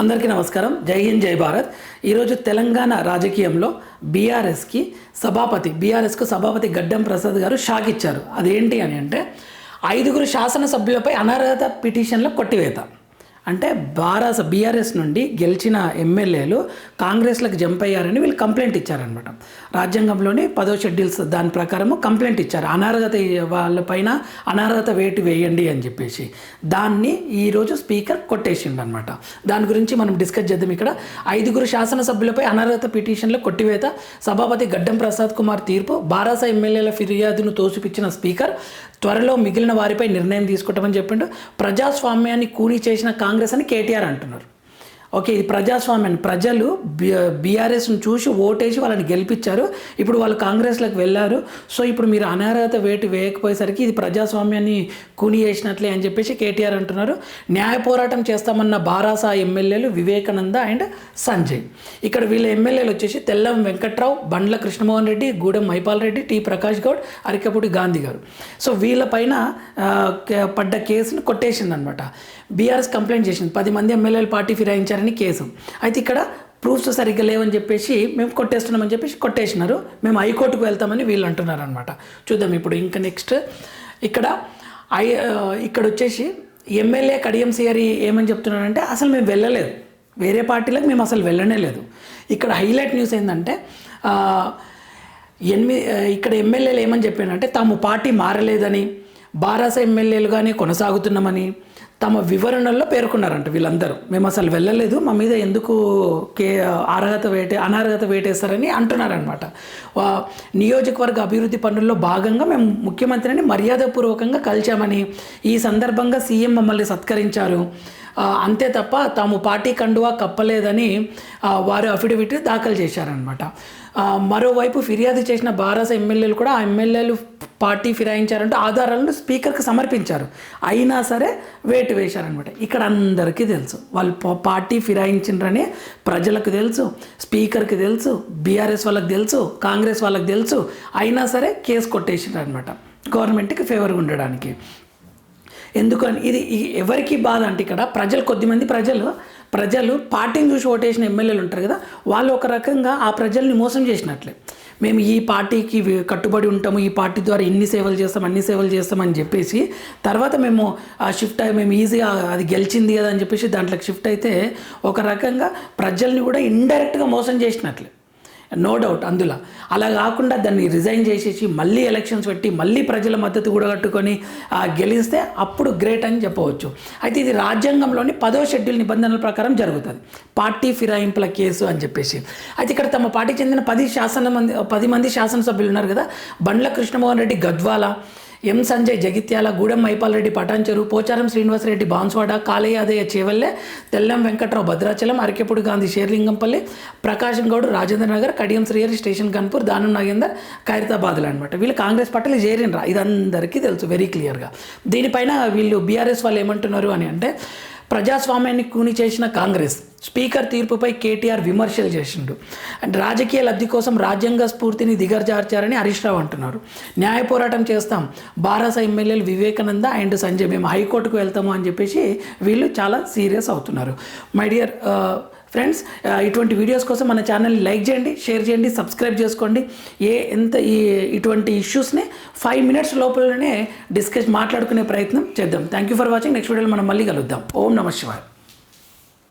అందరికీ నమస్కారం. జై హింద్ జై భారత్. ఈరోజు తెలంగాణ రాజకీయంలో బీఆర్ఎస్కి సభాపతి బీఆర్ఎస్కు సభాపతి గడ్డం ప్రసాద్ గారు షాక్ ఇచ్చారు. అదేంటి అని అంటే ఐదుగురు శాసనసభ్యులపై అనర్హత పిటిషన్ల కొట్టివేత. అంటే బారాస బీఆర్ఎస్ నుండి గెలిచిన ఎమ్మెల్యేలు కాంగ్రెస్లకు జంప్ అయ్యారని వీళ్ళు కంప్లైంట్ ఇచ్చారనమాట రాజ్యాంగంలోని పదో షెడ్యూల్స్ దాని ప్రకారము కంప్లైంట్ ఇచ్చారు. అనర్హత వాళ్ళపైన అనర్హత వేటు వేయండి అని చెప్పేసి. దాన్ని ఈరోజు స్పీకర్ కొట్టేసిండు అనమాట దాని గురించి మనం డిస్కస్ చేద్దాం ఇక్కడ. ఐదుగురు శాసనసభ్యులపై అనర్హత పిటిషన్లు కొట్టివేత సభాపతి గడ్డం ప్రసాద్ కుమార్ తీర్పు బారాస ఎమ్మెల్యేల ఫిర్యాదును తోసిపిచ్చిన స్పీకర్ త్వరలో మిగిలిన వారిపై నిర్ణయం తీసుకుంటామని చెప్పిండు. ప్రజాస్వామ్యాన్ని కూని చేసిన కాంగ్రెస్ అని కేటీఆర్ అంటున్నారు. ఓకే ఇది ప్రజాస్వామ్యాన్ని ప్రజలు బీఆర్ఎస్ను చూసి ఓటేసి వాళ్ళని గెలిపించారు. ఇప్పుడు వాళ్ళు కాంగ్రెస్లోకి వెళ్ళారు. సో ఇప్పుడు మీరు అనర్హత వేటు వేయకపోయేసరికి ఇది ప్రజాస్వామ్యాన్ని కూని చేసినట్లే అని చెప్పేసి కేటీఆర్ అంటున్నారు. న్యాయ పోరాటం చేస్తామన్న బారాసా ఎమ్మెల్యేలు వివేకానంద అండ్ సంజయ్. ఇక్కడ వీళ్ళ ఎమ్మెల్యేలు వచ్చేసి తెల్లం వెంకట్రావు బండ్ల కృష్ణమోహన్ రెడ్డి గూడెం మైపాల్ రెడ్డి టి ప్రకాష్ గౌడ్ అరికపూడి గాంధీ గారు. సో వీళ్ళపైన కే- పడ్డ కేసును కొట్టేసింది అనమాట బీఆర్ఎస్ కంప్లైంట్ చేసింది. పది మంది ఎమ్మెల్యేలు పార్టీ అని కేసు. అయితే ఇక్కడ ప్రూఫ్స్ సరిగ్గా లేవని చెప్పేసి మేము కొట్టేస్తున్నామని చెప్పేసి కొట్టేసినారు. మేము హైకోర్టుకు వెళ్తామని వీళ్ళు అంటున్నారు అనమాట చూద్దాం ఇప్పుడు ఇంకా నెక్స్ట్ ఇక్కడ ఐ ఇక్కడ వచ్చేసి ఎమ్మెల్యే కడియం సిఆర్ ఏమని చెప్తున్నారంటే అసలు మేము వెళ్ళలేదు. వేరే పార్టీలకు మేము అసలు వెళ్ళనే లేదు. ఇక్కడ హైలైట్ న్యూస్ ఏంటంటే ఎనిమిది ఇక్కడ ఎమ్మెల్యేలు ఏమని చెప్పారంటే తాము పార్టీ మారలేదని బారాస ఎమ్మెల్యేలుగానే కొనసాగుతున్నామని తమ వివరణల్లో పేర్కొన్నారంట వీళ్ళందరూ. మేము అసలు వెళ్ళలేదు మా మీద ఎందుకు కే అర్హత వేటే అనర్హత వేటేస్తారని అంటున్నారనమాట నియోజకవర్గ అభివృద్ధి పనుల్లో భాగంగా మేము ముఖ్యమంత్రిని మర్యాదపూర్వకంగా కలిచామని ఈ సందర్భంగా సీఎం మమ్మల్ని సత్కరించారు. అంతే తప్ప తాము పార్టీ కండువా కప్పలేదని వారు అఫిడవిట్ దాఖలు చేశారనమాట మరోవైపు ఫిర్యాదు చేసిన బారస ఎమ్మెల్యేలు కూడా ఆ ఎమ్మెల్యేలు పార్టీ ఫిరాయించారంటే ఆధారాలను స్పీకర్కి సమర్పించారు. అయినా సరే వేటు వేశారనమాట ఇక్కడ అందరికీ తెలుసు. వాళ్ళు పార్టీ ఫిరాయించినరని ప్రజలకు తెలుసు స్పీకర్కి తెలుసు బీఆర్ఎస్ వాళ్ళకి తెలుసు కాంగ్రెస్ వాళ్ళకి తెలుసు. అయినా సరే కేసు కొట్టేసినారనమాట గవర్నమెంట్కి ఫేవర్గా ఉండడానికి. ఎందుకని ఇది ఎవరికి బాధ అంటే ఇక్కడ ప్రజలు కొద్దిమంది ప్రజలు ప్రజలు పార్టీని చూసి ఓటేసిన ఎమ్మెల్యేలు ఉంటారు కదా వాళ్ళు ఒక రకంగా ఆ ప్రజల్ని మోసం చేసినట్లే. మేము ఈ పార్టీకి కట్టుబడి ఉంటాము ఈ పార్టీ ద్వారా ఇన్ని సేవలు చేస్తాం అన్ని సేవలు చేస్తామని చెప్పేసి తర్వాత మేము ఆ షిఫ్ట్ అయ్యి మేము ఈజీగా అది గెలిచింది కదా అని చెప్పేసి దాంట్లోకి షిఫ్ట్ అయితే ఒక రకంగా ప్రజల్ని కూడా ఇండైరెక్ట్గా మోసం చేసినట్లే. నో డౌట్ అందులో. అలా కాకుండా దాన్ని రిజైన్ చేసేసి మళ్ళీ ఎలక్షన్స్ పెట్టి మళ్ళీ ప్రజల మద్దతు కూడా కట్టుకొని గెలిస్తే అప్పుడు గ్రేట్ అని చెప్పవచ్చు. అయితే ఇది రాజ్యాంగంలోని పదో షెడ్యూల్ నిబంధనల ప్రకారం జరుగుతుంది. పార్టీ ఫిరాయింపుల కేసు అని చెప్పేసి. అయితే ఇక్కడ తమ పార్టీకి చెందిన పది శాసన మంది పది మంది శాసనసభ్యులు ఉన్నారు కదా. బండ్ల కృష్ణమోహన్ రెడ్డి గద్వాల ఎం సంజయ్ జగిత్యాల గూడెం మైపాల్ రెడ్డి పటాన్చెరు పోచారం శ్రీనివాసరెడ్డి బాన్స్వాడ కాళయాదయ్య చేవల్లె తెల్లం వెంకట్రావు భద్రాచలం అరకెప్పుడు గాంధీ షేర్లింగంపల్లి ప్రకాశం గౌడ్ రాజేంద్ర నగర్ కడియం శ్రీహరి స్టేషన్ కన్పూర్ దానం నాగేందర్ ఖైరతాబాద్లు అనమాట వీళ్ళు కాంగ్రెస్ పార్టీలు చేరినరా. ఇది అందరికీ తెలుసు వెరీ క్లియర్గా దీనిపైన వీళ్ళు బీఆర్ఎస్ వాళ్ళు ఏమంటున్నారు అని అంటే ప్రజాస్వామ్యాన్ని కూని చేసిన కాంగ్రెస్. స్పీకర్ తీర్పుపై కేటీఆర్ విమర్శలు చేసిండు. అండ్ రాజకీయ లబ్ధి కోసం రాజ్యాంగ స్ఫూర్తిని దిగజార్చారని హరీష్ రావు అంటున్నారు. న్యాయ పోరాటం చేస్తాం. బారాస ఎమ్మెల్యేలు వివేకానంద అండ్ సంజయ్ మేము హైకోర్టుకు వెళ్తాము అని చెప్పేసి వీళ్ళు చాలా సీరియస్ అవుతున్నారు. మై డియర్ ఫ్రెండ్స్ ఇటువంటి వీడియోస్ కోసం మన ఛానల్ని లైక్ చేయండి షేర్ చేయండి సబ్స్క్రైబ్ చేసుకోండి. ఏ ఎంత ఈ ఇటువంటి ఇష్యూస్ని ఫైవ్ మినిట్స్ లోపలనే డిస్కస్ మాట్లాడుకునే ప్రయత్నం చేద్దాం. Thank you for watching next వీడియోలో మనం మళ్ళీ కలుద్దాం. ఓం నమ శివాయ్.